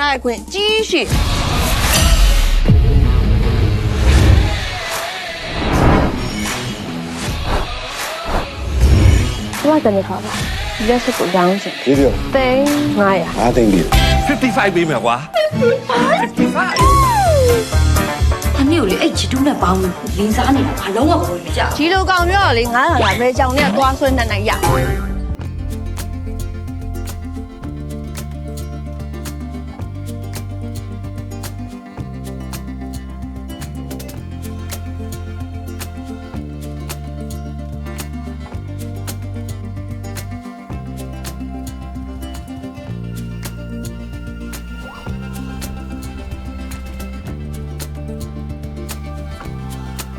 ထားတဲ့ခွင့်ကြီးရှိသူကတည်းကပါရက်စကိုရောင်းချင်ဒီပြောသိန်း900ငါသိမ့်ပြီ55ပေးမယ်ကွာအမေကိုလေအဲ့ချီတူးနဲ့ပေါင်းလင်းစားနေတာဘာလုံးဝမလို့ကြဒီလိုကောင်ပြောတော့လေ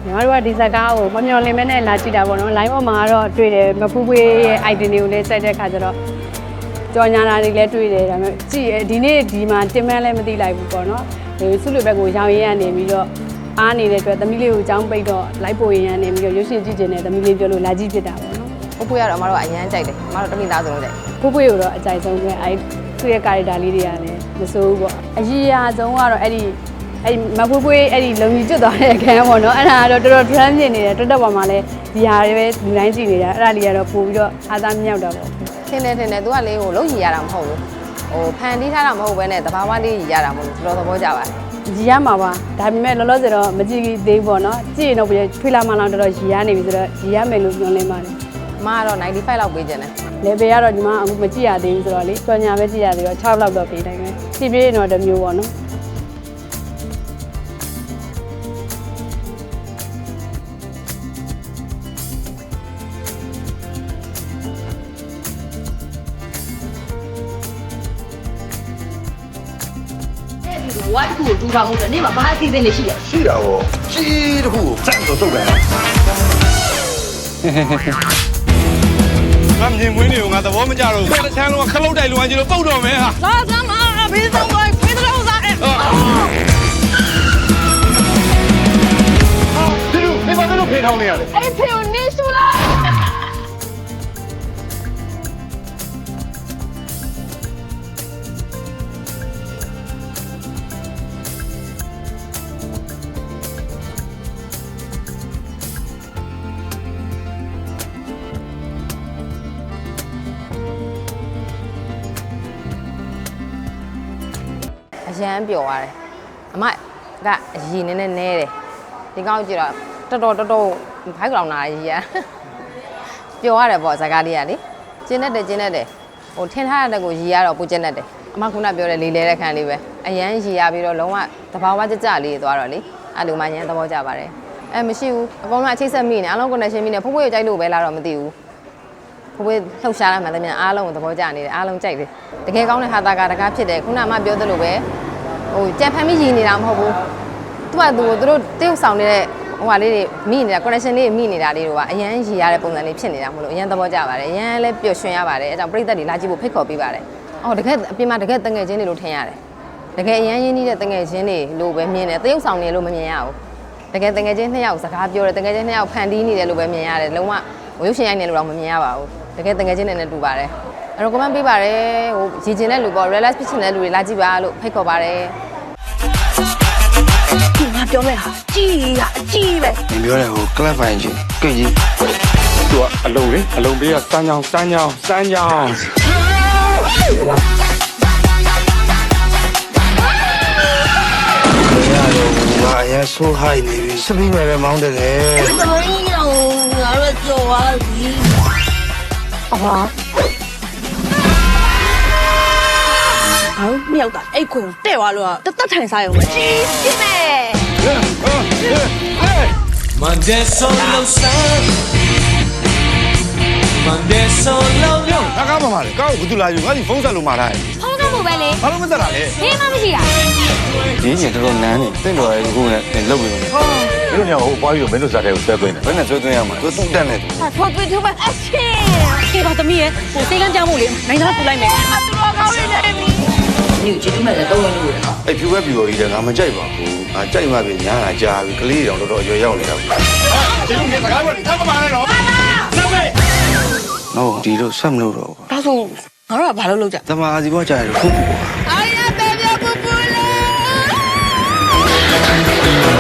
ညီမတို့ကဒီဇက်ကားကိုမမျော်လင့်မဲနဲ့လာကြည့်တာပေါ့နော် line ပေါ်မှာကတော့တွေ့တယ်မဖူးဖွေးရဲ့ item တွေကိုလည်းစိုက်တဲ့ခါကျတော့ကြော်ညာတာတွေလည်းတွေ့တယ်ဒါပေမဲ့ကြည့်ရဒီနေ့ဒီမှာတင်မန်းလည်းမသိလိုက်ဘူးပေါ့နော်ဒီစုလူဘက်ကိုရောင်းရင်းရနေပြီးတော့အားနေတဲ့အတွက်သမီးလေးကိုအကြောင်းပိတ်တော့လိုက်ပို့ရင်းရနေပြီးတော့ရွှေရှင်ကြည့်ကျင်တဲ့သမီးလေးပြောလို့လာကြည့်ဖြစ်တာပေါ့နော်။ကိုဖွေးကတော့အမတို့ကအရန်ကြိုက်တယ်။အမတို့တမိသားစုလုံးကြိုက်ဖူးဖွေးကိုတော့အကြိုက်ဆုံးပဲအဲသူ့ရဲ့ character လေးတွေကလည်းမစိုးဘူးပေါ့အကြီးအဆုံးကတော့အဲ့ဒီ အဲ့ဒီမဖွေးဖွေးအဲ့ဒီလုံကြီးကျွတ်သွားတဲ့အခန်းပေါ့နော်အဲ့ဒါကတော့တော်တော် trend ဖြစ်နေတယ်တွတ်တက်ပေါ်မှာလည်းဒီဟာတွေပဲလူတိုင်းကြည့်နေတာအဲ့ဒါလေးကတော့ပို့ပြီးတော့အားသားမြောက်တာပေါ့။ထင်းတယ်ထင်းတယ်သူကလေဟိုလုံးရီရတာမဟုတ်ဘူး။ဟိုဖန်တီးထားတာမဟုတ်ဘဲနဲ့တဘာဝလေးရီရတာမဟုတ်ဘူး။တော်တော်သဘောကျပါတယ်ရီရမှာပါဒါပေမဲ့လောလောဆယ်တော့မကြည့်သေးဘူးပေါ့နော်ကြည့်ရင်တော့ထွေးလာမှလောက်တော်တော်ရီရနေပြီဆိုတော့ရီရမယ်လို့ပြောနေပါတယ်။အမကတော့95လောက်ပေးခြင်းတယ်လေဘယ်ကတော့ဒီမှာအခုမကြည့်ရသေးဘူးဆိုတော့လေကြော်ညာပဲကြည့်ရသေးတော့6လောက်တော့ပေးတိုင်းပဲကြည့်ပြရင်တော့တစ်မျိုးပေါ့နော် ဝိုက်ကိုတူတာမဟုတ်တယ်နေမှာဘာအစီအစဉ်လေးရှိလဲရှိတာပေါ့ကြီးတစ်ခုကိုစက်တော့တုတ်တယ်ငါမြင်မွေးနေကိုငါသဘောမကြတော့ဘူးတစ်ချမ်းလုံးကခလုတ်တိုက်လွန်ကြီးလို့ပုတ်တော့မယ်ဟာလာစမ်းမဘေးဆုံးသွားဖေးတော့စားအဲ့ဒီလိုဒီမှာတော့ဖေးထောင်းနေရတယ်အဲ့ဖေကိုနေရှူ ရန်ပျော်သွားတယ်။အမကအရီနည်းနည်းနဲတယ်။ဒီကောက်ကြည့်တော့တော်တော်တော်တော်ဘိုက်ကောင်နာရီရ။ပျော်ရတယ်ပေါ့ဇာကားလေးကလေ။ကျင်းတတ်တယ်ကျင်းတတ်တယ်။ဟိုထင်းထားတဲ့ကိုရီရတော့ပူကျင်းတတ်တယ်။အမခုနပြောတဲ့လေးလဲတဲ့ခံလေးပဲ။အရန်ရီရပြီးတော့လုံးဝတဘာဝကြကြလေးသွားတော့လေ။အဲ့လိုမှရန်သဘောကျပါတယ်။အဲမရှိဘူးအကုန်လုံးအချိတ်ဆက်မိနေအားလုံး connection မိနေဖိုးဖိုးကိုကြိုက်လို့ပဲလားတော့မသိဘူး။ဖိုးဖိုးလှုပ်ရှားရမှလည်းမြန်အားလုံးကိုသဘောကျနေတယ်အားလုံးကြိုက်တယ်။တကယ်ကောင်းတဲ့ဟာတာကတကားဖြစ်တယ်ခုနကမှပြောသလိုပဲ ဟိုကြံဖန်ပြီးရည်နေတာမဟုတ်ဘူး။သူကသူကိုသူတို့တရုပ်ဆောင်နေတဲ့ဟိုဟာလေးတွေမိနေတာ connection လေးမိနေတာလေးတွေကအရန်ရည်ရတဲ့ပုံစံလေးဖြစ်နေတာမလို့အရန်သဘောကျပါတယ်။အရန်လည်းပျော်ရွှင်ရပါတယ်။အဲကြောင့်ပြိသက်တွေလာကြည့်ဖို့ဖိတ်ခေါ်ပေးပါတယ်။အော်တကယ်အပြင်မှာတကယ်တငယ်ချင်းတွေလို့ထင်ရတယ်။တကယ်အရန်ရင်းနှီးတဲ့တငယ်ချင်းတွေလို့ပဲမြင်တယ်။တရုပ်ဆောင်နေလို့မမြင်ရဘူး။တကယ်တငယ်ချင်းနှစ်ယောက်စကားပြောတယ်တငယ်ချင်းနှစ်ယောက်ဖန်တီးနေတယ်လို့ပဲမြင်ရတယ်။လုံးဝဟိုရုပ်ရှင်ရိုက်နေလို့တော့မမြင်ရပါဘူး။တကယ်တငယ်ချင်းတွေနဲ့တူပါတယ်။အဲ့တော့ comment ပေးပါတယ်ဟိုရည်ကျင်တဲ့လူပေါ့ realize ဖြစ်ချင်တဲ့လူတွေလာကြည့်ပါလို့ဖိတ်ခေါ်ပါတယ် ငါပြောမဲ့ဟာကြီးရအကြီးပဲ။ပြောတယ်ဟိုကလပ်ဖိုင်ချင်းကြွကြီးသူကအလုံးလေအလုံးပေးကစမ်းချောင်းစမ်းချောင်းစမ်းချောင်း။ရတယ်ငါအရင်ဆိုးဟိုက်နေပြီစပင်းပဲမောင်းတယ်လေသမီးရောငါတို့ကြော်သွားပြီဟော မြောက်ကအဲ့ခွင်ကိုတဲ့သွားလို့တသက်ထိုင်စားရုံပဲကြီးကြီးပဲ Monday solo sun Monday solo yo ။ကားကားမှမလေ။ကားကိုဘာသူလာယူငါ့ဒီဖုန်းဆက်လို့မှာထားတယ်ဖုန်းတော့မပဲလေ။ဘာလို့မဆက်တာလဲဖေးမမရှိတာ။ဒီချင်းတော်တော်နန်းနေ။တင့်တော်ရဲ့ခုနဲ့တင်လုတ်ပြီးတော့။ဟာ။ဒီလိုညဟိုပွားပြီးတော့မင်းတို့စားတဲ့ကိုဆွဲသွင်းတယ်။ဘယ်နဲ့ဆွဲသွင်းရမှာ။သူတူတက်နေတယ်ဟာဖော်သွေးသူမအချင်းကေပါသမီးရဲ့ဟိုစိတ်ကန်းကြောက်မှုလေနိုင်သားပူလိုက်မယ်အတူတော်ကောင်းနေတယ် လေးကိုချစ်တူးမဲ့တဲ့သုံးဝင်လို့ရတာအဲ့ဖြူပဲဖြူတော်ကြီးလည်းငါမကြိုက်ပါဘူးငါကြိုက်မှပြင်ညာလာကြာပြီကလေးတောင်တော်တော်အရွယ်ရောက်နေတာဘူးချစ်တူးနေစကားပြောနေတော့မပါနဲ့တော့စမေးနော်ဒီလိုဆက်မလို့တော့ဘူးဒါဆိုငါတို့ကဘာလို့လုပ်ကြသမားစီဘောကြာရခုပူအာရပေပြောပူပူလေး